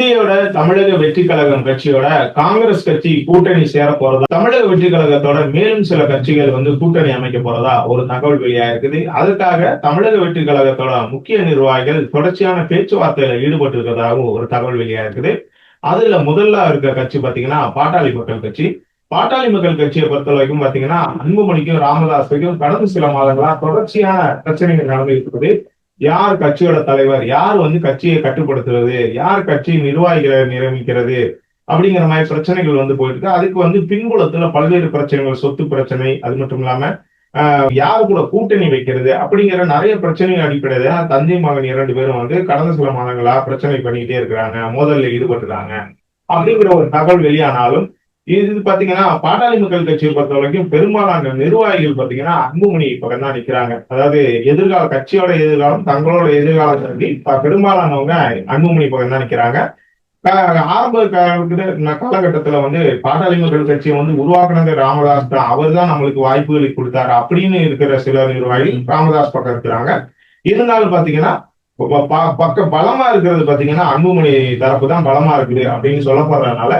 இந்தியோட தமிழக வெற்றி கழகம் கட்சியோட காங்கிரஸ் கட்சி கூட்டணி சேர போறதா? தமிழக வெற்றி கழகத்தோட மேலும் சில கட்சிகள் வந்து கூட்டணி அமைக்க போறதா ஒரு தகவல் வெளியா இருக்குது. அதுக்காக தமிழக வெற்றி கழகத்தோட முக்கிய நிர்வாகிகள் தொடர்ச்சியான பேச்சுவார்த்தையில ஈடுபட்டு இருக்கிறதாகவும் ஒரு தகவல் வெளியா இருக்குது. அதுல முதல்ல இருக்க கட்சி பாத்தீங்கன்னா பாட்டாளி மக்கள் கட்சி. பாட்டாளி மக்கள் கட்சியை பொறுத்த வரைக்கும் பாத்தீங்கன்னா அன்புமணிக்கும் ராமதாஸுக்கும் கடந்த சில மாதங்களா தொடர்ச்சியான பிரச்சனைகள் நடந்துகிட்டு இருக்குது. யார் கட்சியோட தலைவர்? யார் வந்து கட்சியை கட்டுப்படுத்துறது? யார் கட்சி நிர்வாகிகளை நிரமிக்கிறது அப்படிங்கிற மாதிரி பிரச்சனைகள் வந்து போயிட்டு இருக்கு அதுக்கு வந்து பின்புலத்துல பல்வேறு பிரச்சனைகள் சொத்து பிரச்சனை அது மட்டும் இல்லாம ஆஹ், யார் கூட கூட்டணி வைக்கிறது அப்படிங்கிற நிறைய பிரச்சனைகள் அடிப்படையில தந்தை மகன் இரண்டு பேரும் வந்து கடந்த சில மாதங்களா பிரச்சனை பண்ணிக்கிட்டே இருக்கிறாங்க. மோதல்ல ஈடுபட்டுறாங்க அப்படிங்கிற ஒரு தகவல் வெளியானாலும் இது இது பாத்தீங்கன்னா பாட்டாளி மக்கள் கட்சியை பொறுத்த வரைக்கும் பெரும்பாலான நிர்வாகிகள் பாத்தீங்கன்னா அன்புமணி பக்கம் தான் நிக்கிறாங்க. அதாவது எதிர்கால கட்சியோட எதிர்காலம் தங்களோட எதிர்காலம் சொல்லி பெரும்பாலானவங்க அன்புமணி பக்கம் தான் நிக்கிறாங்க. ஆரம்ப காலகட்டத்துல வந்து பாட்டாளி மக்கள் கட்சியை வந்து உருவாக்குனது ராமதாஸ் தான். அவர் தான் நம்மளுக்கு வாய்ப்புகளை கொடுத்தாரு அப்படின்னு இருக்கிற சில நிர்வாகிகள் ராமதாஸ் பக்கம் இருக்கிறாங்க. இருந்தாலும் பாத்தீங்கன்னா ப- ப- பலமா இருக்கிறது பாத்தீங்கன்னா அன்புமணி தரப்பு தான் பலமா இருக்குது அப்படின்னு சொல்லப்படுறதுனால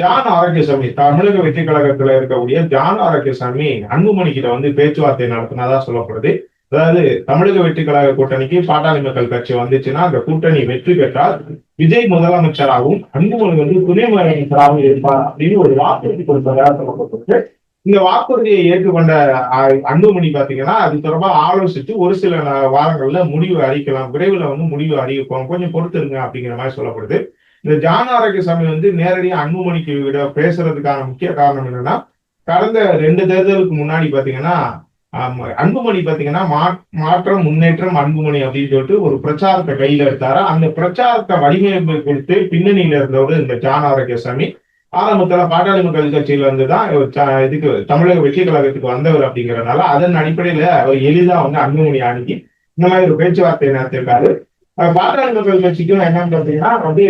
ஜான் ஆரோக்கியசாமி தமிழக வெற்றி கழகத்துல இருக்கக்கூடிய ஜான் ஆரோக்கியசாமி அன்புமணி கிட்ட வந்து பேச்சுவார்த்தை நடத்தினதா சொல்லப்படுது. அதாவது தமிழக வெற்றி கழக கூட்டணிக்கு பாட்டாளி மக்கள் கட்சி வந்துச்சுன்னா அந்த கூட்டணி வெற்றி பெற்றால் விஜய் முதலமைச்சராகவும் அன்புமணி வந்து துணை முதலமைச்சராகவும் இருப்பார் அப்படின்னு ஒரு வாக்குறுதி கொடுத்ததாக சொல்லப்பட்டிருக்கு. இந்த வாக்குறுதியை ஏற்றுக்கொண்ட அன்புமணி பாத்தீங்கன்னா அது தொடர்பாக ஆலோசித்து ஒரு சில வாரங்கள்ல முடிவு அறிவிக்கலாம் விரைவில் வந்து முடிவு அறிவிப்போம். கொஞ்சம் பொறுத்திருங்க அப்படிங்கிற மாதிரி சொல்லப்படுது. இந்த ஜான் ஆரோக்கியசாமி வந்து நேரடியாக அன்புமணிக்கு விட பேசுறதுக்கான முக்கிய காரணம் என்னன்னா கடந்த ரெண்டு தேர்தலுக்கு முன்னாடி பாத்தீங்கன்னா அன்புமணி பாத்தீங்கன்னா மா- மாற்றம் முன்னேற்றம் அன்புமணி அப்படின்னு சொல்லிட்டு ஒரு பிரச்சாரத்தை கையில எடுத்தாரு. அந்த பிரச்சாரத்தை வடிவமைப்பு கொடுத்து பின்னணியில இருந்தவர் இந்த ஜானாரோக்கிய ஆரோக்கியசாமி ஆரம்பத்துல பாட்டாளி மக்கள் கட்சியில இருந்து தான் இதுக்கு தமிழக வெற்றி கழகத்துக்கு வந்தவர் அப்படிங்கறதுனால அதன் அடிப்படையில அவர் எளிதா வந்து அன்புமணி அணுகி இந்த மாதிரி ஒரு பேச்சுவார்த்தை நடத்திருக்காரு பாட்டாளி மக்கள் கட்சிக்கும் என்னன்னு பாத்தீங்கன்னா வந்து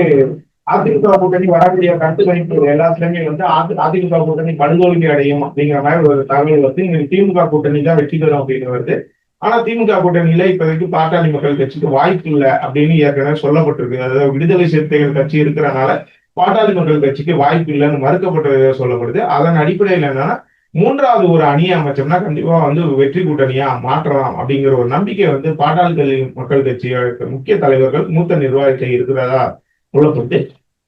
அதிமுக கூட்டணி வரக்கூடிய கருத்து கணிப்பு எல்லாத்துலயுமே வந்து அதிமுக கூட்டணி படுதோல்வி அடையும் அப்படிங்கிற மாதிரி ஒரு தகவல் வந்து திமுக கூட்டணி தான் வெற்றி பெறும் அப்படின்னு வருது. ஆனா திமுக கூட்டணியில இப்போதைக்கு பாட்டாளி மக்கள் கட்சிக்கு வாய்ப்பு இல்லை அப்படின்னு ஏற்கனவே சொல்லப்பட்டிருக்கு. அதாவது விடுதலை சிறுத்தைகள் கட்சி இருக்கிறனால பாட்டாளி மக்கள் கட்சிக்கு வாய்ப்பு இல்லைன்னு மறுக்கப்பட்டது சொல்லப்படுது. அதன் அடிப்படையில் என்னன்னா மூன்றாவது ஒரு அணியை அமைச்சோம்னா கண்டிப்பா வந்து வெற்றி கூட்டணியா மாற்றலாம் அப்படிங்கிற ஒரு நம்பிக்கை வந்து பாட்டாளி மக்கள் கட்சியோட முக்கிய தலைவர்கள் மூத்த நிர்வாகிகள் இருக்கிறதா சொல்லப்பட்டு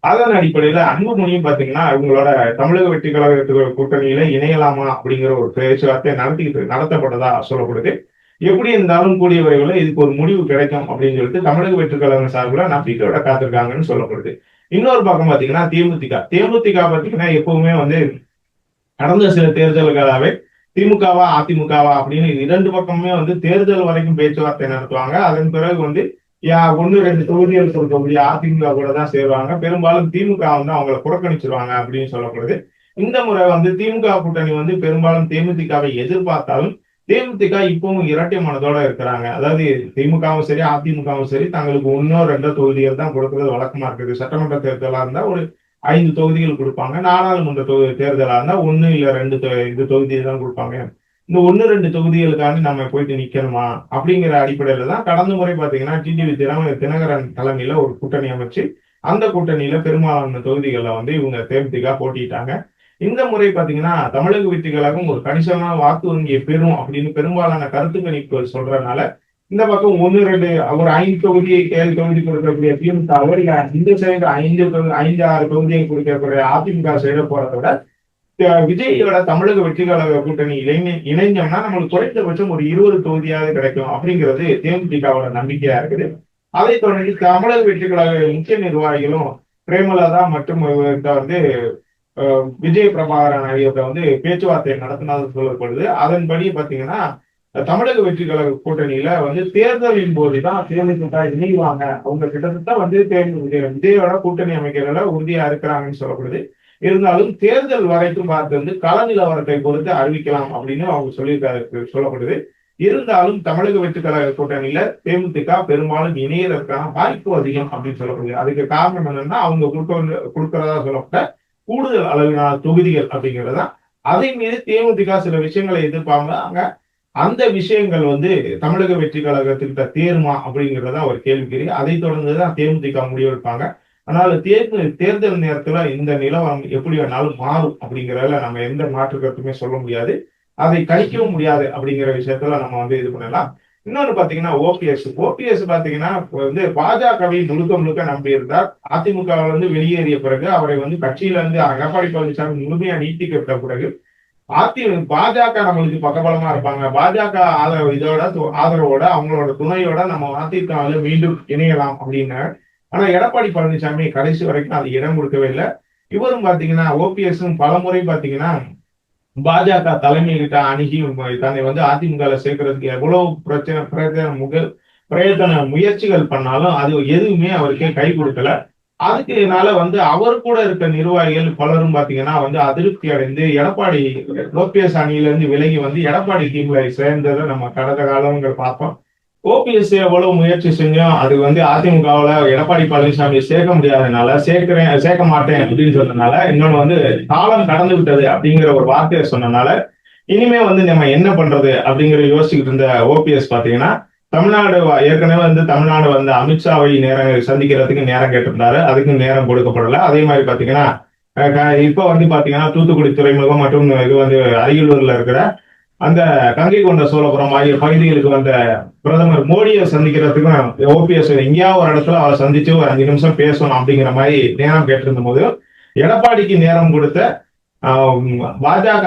அதன் அடிப்படையில அன்புமணியும் பாத்தீங்கன்னா இவங்களோட தமிழக வெற்றி கழகத்துக்கு கூட்டணியில இணையலாமா அப்படிங்கிற ஒரு பேச்சுவார்த்தை நடத்திக்கிட்டு நடத்தப்பட்டதா சொல்லப்படுது. எப்படி இருந்தாலும் கூடிய விரைவில் இதுக்கு ஒரு முடிவு கிடைக்கும் அப்படின்னு சொல்லிட்டு தமிழக வெற்றி கழகம் சார்பில் நம்பிக்கையோட காத்திருக்காங்கன்னு சொல்லப்படுது. இன்னொரு பக்கம் பாத்தீங்கன்னா தேமுதிக. தேமுதிக பாத்தீங்கன்னா எப்பவுமே வந்து கடந்த சில தேர்தல்களாவே திமுகவா அதிமுகவா அப்படின்னு இரண்டு பக்கமுமே வந்து தேர்தல் வரைக்கும் பேச்சுவார்த்தை நடத்துவாங்க. அதன் பிறகு வந்து யா ஒன்னு ரெண்டு தொகுதிகள் கொடுக்கக்கூடிய அதிமுக கூட தான் சேருவாங்க. பெரும்பாலும் திமுக வந்து அவங்களை புறக்கணிச்சிருவாங்க அப்படின்னு சொல்லப்படுது. இந்த முறை வந்து திமுக கூட்டணி வந்து பெரும்பாலும் தேமுதிகவை எதிர்பார்த்தாலும் தேமுதிக இப்பவும் இரட்டை மனதோட இருக்கிறாங்க. அதாவது திமுகவும் சரி அதிமுகவும் சரி தங்களுக்கு ஒன்னோ ரெண்டோ தொகுதிகள் தான் கொடுக்கறது வழக்கமா இருக்குது. சட்டமன்ற தேர்தலா இருந்தா ஒரு ஐந்து தொகுதிகள் கொடுப்பாங்க. நாடாளுமன்ற தொகுதி தேர்தலா இருந்தா ஒன்னு இல்ல ரெண்டு தொ- இது தொகுதிகள் தான் கொடுப்பாங்க. இந்த ஒன்னு ரெண்டு தொகுதிகளுக்காண்டி நம்ம போயிட்டு நிக்கணுமா? அப்படிங்கிற அடிப்படையில தான் கடந்த முறை பாத்தீங்கன்னா டிடிவி தினக தினகரன் தலைமையில ஒரு கூட்டணி அமைச்சு அந்த கூட்டணியில பெரும்பாலான தொகுதிகளில் வந்து இவங்க தேமுதிக போட்டிட்டாங்க இந்த முறை பாத்தீங்கன்னா தமிழக வெற்றி ஒரு கணிசமான வாக்கு வங்கியை பெறும் அப்படின்னு பெரும்பாலான கருத்து கணிப்புகள் சொல்றதுனால இந்த பக்கம் ஒன்னு ரெண்டு ஒரு ஐந்து தொகுதி ஏழு தொகுதி கொடுக்கக்கூடிய திமுக இந்த சைடு ஐந்து ஐந்து ஆறு தொகுதியை கொடுக்கக்கூடிய அதிமுக சைடு போறத விட விஜயோட தமிழக வெற்றி கழக கூட்டணி இணைந்து இணைஞ்சோம்னா நம்மளுக்கு குறைந்தபட்சம் ஒரு இருபது தொகுதியாவது கிடைக்கும் அப்படிங்கிறது தேமுதிகவோட நம்பிக்கையா இருக்குது. அதைத் தொடர்ந்து தமிழக வெற்றி கழக முக்கிய நிர்வாகிகளும் பிரேமலதா மற்றும் வந்து விஜய் பிரபாகரன் ஆகியோர்கிட்ட வந்து பேச்சுவார்த்தை நடத்தினது சொல்லப்படுது. அதன்படி பாத்தீங்கன்னா தமிழக வெற்றி கழக கூட்டணியில வந்து தேர்தலின் போதுதான் தேமுதிக இணைவாங்க. அவங்க கிட்டத்தட்ட வந்து தேமுதிக விஜயோட கூட்டணி அமைக்கிறதுல உறுதியா இருக்கிறாங்கன்னு சொல்லப்படுது. இருந்தாலும் தேர்தல் வரைக்கும் பார்த்து வந்து கள நிலவரத்தை பொறுத்து அறிவிக்கலாம் அப்படின்னு அவங்க சொல்லியிருக்காரு சொல்லப்படுது இருந்தாலும் தமிழக வெற்றிக்கழக கூட்டணியில தேமுதிக பெரும்பாலும் இணையதற்கான வாய்ப்பு அதிகம் அப்படின்னு சொல்லப்படுது. அதுக்கு காரணம் என்னன்னா அவங்க கொடுக்க கொடுக்கறதா சொல்லப்பட்ட கூடுதல் அளவிலான தொகுதிகள் அப்படிங்கிறதா அதை மீது தேமுதிக சில விஷயங்களை எதிர்ப்பாங்க. அந்த விஷயங்கள் வந்து தமிழக வெற்றி கழகத்திட்ட தேருமா அப்படிங்கிறதா ஒரு கேள்விக்குறி. அதை தொடர்ந்து தான் தேமுதிக முடிவெடுப்பாங்க. ஆனால் தேர்தல் தேர்தல் நேரத்துல இந்த நிலவரம் எப்படி வேணாலும் மாறும் அப்படிங்கறதுல நம்ம எந்த மாற்று கருத்துமே சொல்ல முடியாது. அதை கணிக்கவும் முடியாது அப்படிங்கிற விஷயத்துல நம்ம வந்து இது பண்ணலாம். இன்னொன்று பாத்தீங்கன்னா ஓபிஎஸ். ஓபிஎஸ் பாத்தீங்கன்னா வந்து பாஜகவை முழுக்க முழுக்க நம்பி இருந்தார் அதிமுக வந்து வெளியேறிய பிறகு அவரை வந்து கட்சியில இருந்து எடப்பாடி பழனிசாமி முழுமையா நீட்டிக்கப்பட்ட பிறகு அதி பாஜக நம்மளுக்கு பக்கபலமா இருப்பாங்க. பாஜக ஆதரவு இதோட ஆதரவோட அவங்களோட துணையோட நம்ம அதிமுகவில் மீண்டும் இணையலாம் அப்படின்னு ஆனா எடப்பாடி பழனிசாமி கடைசி வரைக்கும் அது இடம் கொடுக்கவே இல்லை. இவரும் பாத்தீங்கன்னா ஓபிஎஸும் பலமுறை பாத்தீங்கன்னா பாஜக தலைமையிட்ட அணுகி தன்னை வந்து அதிமுக சேர்க்கறதுக்கு எவ்வளவு பிரச்சனை பிரச்சனை முகல் பிரயத்தன முயற்சிகள் பண்ணாலும் அது எதுவுமே அவருக்கு கை கொடுக்கல. அதுக்குனால வந்து அவர் கூட இருக்க நிர்வாகிகள் பலரும் பாத்தீங்கன்னா வந்து அதிருப்தி அடைந்து எடப்பாடி ஓபிஎஸ் அணியில இருந்து விலகி வந்து எடப்பாடி டீம்ல சேர்ந்ததை நம்ம கடந்த காலங்கள் பார்ப்போம் ஓபிஎஸ் எவ்வளவு முயற்சி செஞ்சோம் அது வந்து அதிமுகவில் எடப்பாடி பழனிசாமி சேர்க்க முடியாதனால சேர்க்கிறேன் சேர்க்க மாட்டேன் அப்படின்னு சொன்னனால இன்னொன்னு வந்து காலம் கடந்து விட்டது அப்படிங்கிற ஒரு வார்த்தையை சொன்னனால இனிமே வந்து நம்ம என்ன பண்றது அப்படிங்கிற யோசிச்சுக்கிட்டு இருந்த ஓபிஎஸ் பாத்தீங்கன்னா தமிழ்நாடு ஏற்கனவே வந்து தமிழ்நாடு வந்து அமித்ஷாவை நேரம் சந்திக்கிறதுக்கு நேரம் கேட்டிருந்தாரு. அதுக்கு நேரம் கொடுக்கப்படல. அதே மாதிரி பாத்தீங்கன்னா இப்போ இப்ப வந்து பாத்தீங்கன்னா தூத்துக்குடி துறைமுகம் மற்றும் இது வந்து அரியலூர்ல இருக்கிற அந்த கங்கை கொண்ட சோழபுரம் ஆகிய பகுதிகளுக்கு வந்த பிரதமர் மோடியை சந்திக்கிறதுக்கும் ஓபிஎஸ் எங்கேயாவது ஒரு இடத்துல அவரை சந்திச்சு ஒரு அஞ்சு நிமிஷம் பேசணும் அப்படிங்கிற மாதிரி நேரம் கேட்டிருந்த போது எடப்பாடிக்கு நேரம் கொடுத்த பாஜக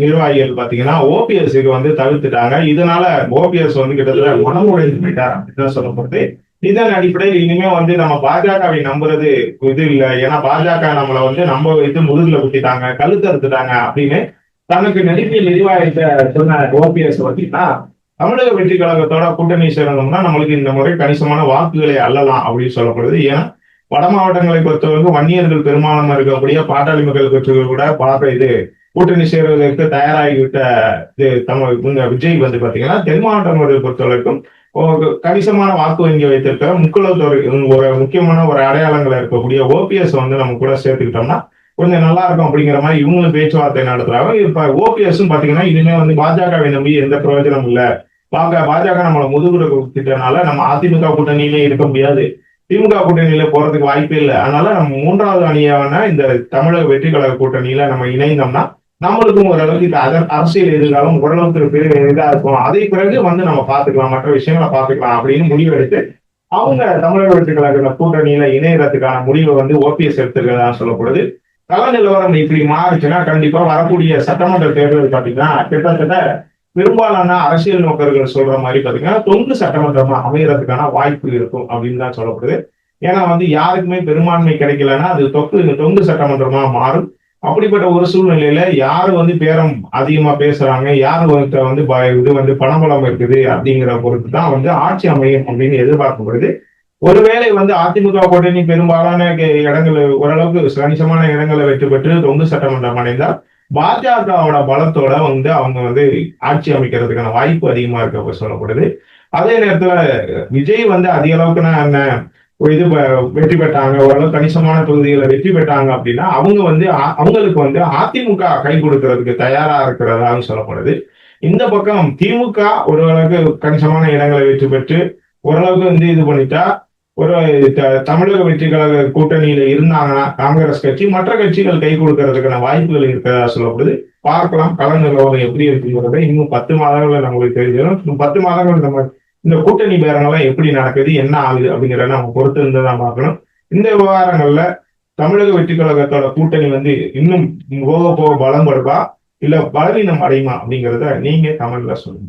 நிர்வாகிகள் பாத்தீங்கன்னா ஓபிஎஸ்க்கு வந்து தவிர்த்துட்டாங்க. இதனால ஓபிஎஸ் வந்து கிட்டத்தட்ட மனமுடைந்து போயிட்டார் அப்படின்னு தான் போறது. இதன் அடிப்படையில் இனிமே வந்து நம்ம பாஜகவை நம்புறது இது இல்லை. ஏன்னா பாஜக நம்மளை வந்து நம்ம இது முதுகுல குத்திட்டாங்க கழுத்து அறுத்துட்டாங்க அப்படின்னு தனக்கு நடிப்பில் நிர்வாகத்தை சொன்ன ஓபிஎஸ் பார்த்தீங்கன்னா தமிழக வெற்றி கழகத்தோட கூட்டணி சேரணும்னா நம்மளுக்கு இந்த முறை கணிசமான வாக்குகளை அல்லலாம் அப்படின்னு சொல்லப்படுது. ஏன்னா வட மாவட்டங்களை பொறுத்தவரைக்கும் வன்னியர்கள் பெரும்பாலும் இருக்கக்கூடிய பாட்டாளி மக்கள் கட்சிகள் கூட பார்க்க இது கூட்டணி சேர்வதற்கு தயாராகிவிட்ட இது தமிழ் இவங்க விஜய் வந்து பாத்தீங்கன்னா தென் மாவட்டங்களை பொறுத்தவரைக்கும் கணிசமான வாக்கு வங்கி வைத்திருக்க முக்குளத்தோர் ஒரு முக்கியமான ஒரு அடையாளங்கள் இருக்கக்கூடிய ஓபிஎஸ் வந்து நம்ம கூட சேர்த்துக்கிட்டோம்னா கொஞ்சம் நல்லா இருக்கும் அப்படிங்கிற மாதிரி இவங்களும் பேச்சுவார்த்தை நடத்துறாங்க. இப்ப ஓபிஎஸ்ன்னு பாத்தீங்கன்னா இனிமே வந்து பாஜகவை நம்பி எந்த பிரயோஜனம் இல்ல. பாக்க பாஜக நம்மளை முதுகுற கொடுத்துட்டனால நம்ம அதிமுக கூட்டணியிலே இருக்க முடியாது. திமுக கூட்டணியில போறதுக்கு வாய்ப்பே இல்லை. அதனால நம்ம மூன்றாவது அணியான இந்த தமிழக வெற்றி கழக கூட்டணியில நம்ம இணைந்தோம்னா நம்மளுக்கும் ஓரளவுக்கு இந்த அதர் அரசியல் எதிர்காலம் ஓரளவுக்கு பெரிய இதா இருக்கும். அதை பிறகு வந்து நம்ம பாத்துக்கலாம். மற்ற விஷயங்களை பாத்துக்கலாம் அப்படின்னு முடிவெடுத்து அவங்க தமிழக வெற்றி கழக கூட்டணியில இணையறதுக்கான முடிவை வந்து ஓபிஎஸ் எடுத்திருக்கிறதா சொல்லப்படுது. கள நிலவரம் இப்படி மாறுச்சுன்னா கண்டிப்பா வரக்கூடிய சட்டமன்ற தேர்தல் பாத்தீங்கன்னா கிட்டத்தட்ட பெரும்பாலான அரசியல் நோக்கர்கள் சொல்ற மாதிரி பாத்தீங்கன்னா தொங்கு சட்டமன்றமா அமையறதுக்கான வாய்ப்பு இருக்கும் அப்படின்னு தான் சொல்லப்படுது. ஏன்னா வந்து யாருக்குமே பெரும்பான்மை கிடைக்கலன்னா அது தொக்கு தொங்கு சட்டமன்றமா மாறும். அப்படிப்பட்ட ஒரு சூழ்நிலையில யாரு வந்து பேரம் அதிகமா பேசுறாங்க யாரு வந்து வந்து இது வந்து பணபலம் இருக்குது அப்படிங்கிற பொறுத்து தான் வந்து ஆட்சி அமையும் அப்படின்னு எதிர்பார்க்கப்படுது. ஒருவேளை வந்து அதிமுக கூட்டணி பெரும்பாலான இடங்களை இடங்கள் ஓரளவுக்கு கணிசமான இடங்களை வெற்றி பெற்று தொங்கு சட்டமன்றம் அடைந்தால் பாஜகவோட பலத்தோட வந்து அவங்க வந்து ஆட்சி அமைக்கிறதுக்கான வாய்ப்பு அதிகமா இருக்க சொல்லப்படுது. அதே நேரத்துல விஜய் வந்து அதிக அளவுக்கு நான் என்ன ஒரு இது வெற்றி பெற்றாங்க ஓரளவு கணிசமான தொகுதிகளை வெற்றி பெற்றாங்க அப்படின்னா அவங்க வந்து அ- அவங்களுக்கு வந்து அதிமுக கை கொடுக்கறதுக்கு தயாரா இருக்கிறதாக சொல்லப்படுது. இந்த பக்கம் திமுக ஓரளவுக்கு கணிசமான இடங்களை வெற்றி பெற்று ஓரளவுக்கு வந்து இது பண்ணிட்டா ஒரு த- தமிழக வெற்றி கழக கூட்டணியில இருந்தாங்கன்னா காங்கிரஸ் கட்சி மற்ற கட்சிகள் கை கொடுக்கறதுக்கான வாய்ப்புகள் இருக்கிறதா சொல்லப்படுது. பார்க்கலாம் கள நிலவரம் எப்படி இருக்குங்கிறத இன்னும் பத்து மாதங்கள்ல நம்மளுக்கு தெரிஞ்சிடும் இன்னும் பத்து மாதங்கள் நம்ம இந்த கூட்டணி பேரங்கள்லாம் எப்படி நடக்குது என்ன ஆகுது அப்படிங்கிறத நம்ம பொறுத்து இருந்து தான் பார்க்கணும். இந்த விவகாரங்கள்ல தமிழக வெற்றி கழகத்தோட கூட்டணி வந்து இன்னும் போக போக பலம் படுப்பா இல்ல பலவீனம் அடையுமா அப்படிங்கிறத நீங்க தமிழ்ல சொல்லுங்க.